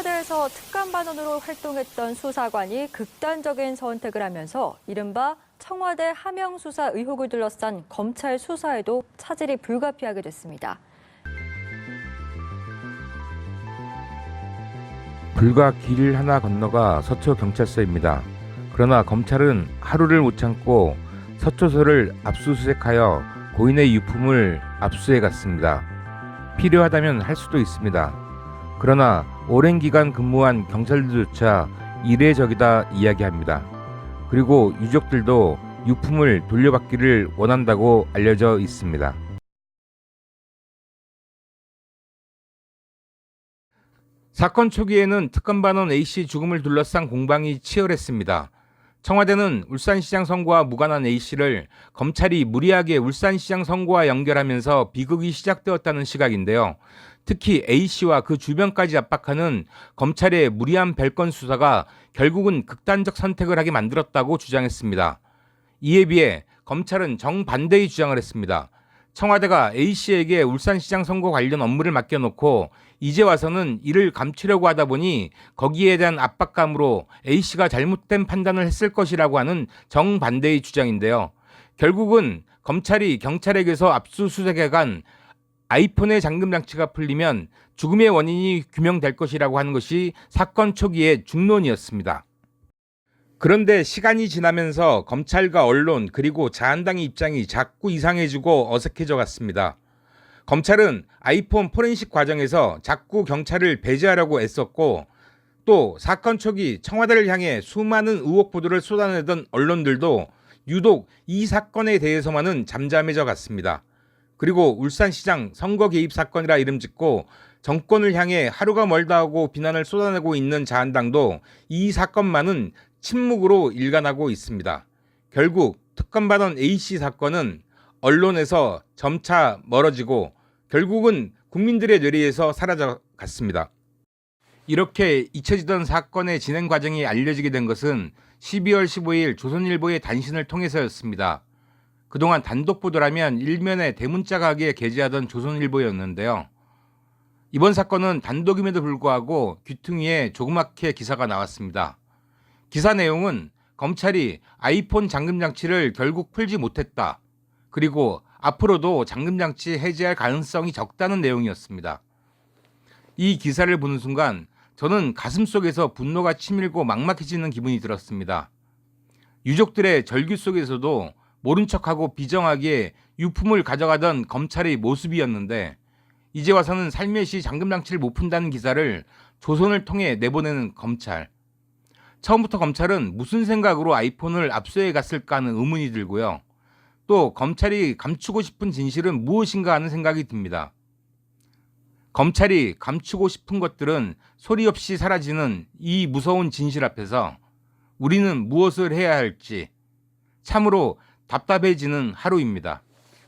청와대에서 특감반원으로 활동했던 수사관이 극단적인 선택을 하면서 이른바 청와대 하명 수사 의혹을 둘러싼 검찰 수사에도 차질이 불가피하게 됐습니다. 불과 길 하나 건너가 서초 경찰서입니다. 그러나 검찰은 하루를 못 참고 서초소를 압수수색하여 고인의 유품을 압수해 갔습니다. 필요하다면 할 수도 있습니다. 그러나 오랜 기간 근무한 경찰들조차 이례적이다 이야기합니다. 그리고 유족들도 유품을 돌려받기를 원한다고 알려져 있습니다. 사건 초기에는 특검반원 A씨 죽음을 둘러싼 공방이 치열했습니다. 청와대는 울산시장 선거와 무관한 A씨를 검찰이 무리하게 울산시장 선거와 연결하면서 비극이 시작되었다는 시각인데요. 특히 A씨와 그 주변까지 압박하는 검찰의 무리한 별건 수사가 결국은 극단적 선택을 하게 만들었다고 주장했습니다. 이에 비해 검찰은 정반대의 주장을 했습니다. 청와대가 A씨에게 울산시장 선거 관련 업무를 맡겨놓고 이제 와서는 이를 감추려고 하다 보니 거기에 대한 압박감으로 A씨가 잘못된 판단을 했을 것이라고 하는 정반대의 주장인데요. 결국은 검찰이 경찰에게서 압수수색해 간 아이폰의 잠금 장치가 풀리면 죽음의 원인이 규명될 것이라고 하는 것이 사건 초기의 중론이었습니다. 그런데 시간이 지나면서 검찰과 언론 그리고 자한당의 입장이 자꾸 이상해지고 어색해져 갔습니다. 검찰은 아이폰 포렌식 과정에서 자꾸 경찰을 배제하려고 애썼고 또 사건 초기 청와대를 향해 수많은 의혹 보도를 쏟아내던 언론들도 유독 이 사건에 대해서만은 잠잠해져 갔습니다. 그리고 울산시장 선거 개입 사건이라 이름 짓고 정권을 향해 하루가 멀다 하고 비난을 쏟아내고 있는 자한당도 이 사건만은 침묵으로 일관하고 있습니다. 결국 특검반원 A씨 사건은 언론에서 점차 멀어지고 결국은 국민들의 뇌리에서 사라져 갔습니다. 이렇게 잊혀지던 사건의 진행 과정이 알려지게 된 것은 12월 15일 조선일보의 단신을 통해서였습니다. 그동안 단독 보도라면 일면에 대문자 가기에 게재하던 조선일보였는데요. 이번 사건은 단독임에도 불구하고 귀퉁이에 조그맣게 기사가 나왔습니다. 기사 내용은 검찰이 아이폰 잠금 장치를 결국 풀지 못했다. 그리고 앞으로도 잠금 장치 해제할 가능성이 적다는 내용이었습니다. 이 기사를 보는 순간 저는 가슴 속에서 분노가 치밀고 막막해지는 기분이 들었습니다. 유족들의 절규 속에서도 모른 척하고 비정하게 유품을 가져가던 검찰의 모습이었는데 이제 와서는 살며시 잠금 장치를 못 푼다는 기사를 조선을 통해 내보내는 검찰. 처음부터 검찰은 무슨 생각으로 아이폰을 압수해 갔을까 하는 의문이 들고요. 또 검찰이 감추고 싶은 진실은 무엇인가 하는 생각이 듭니다. 검찰이 감추고 싶은 것들은 소리 없이 사라지는 이 무서운 진실 앞에서 우리는 무엇을 해야 할지 참으로 답답해지는 하루입니다.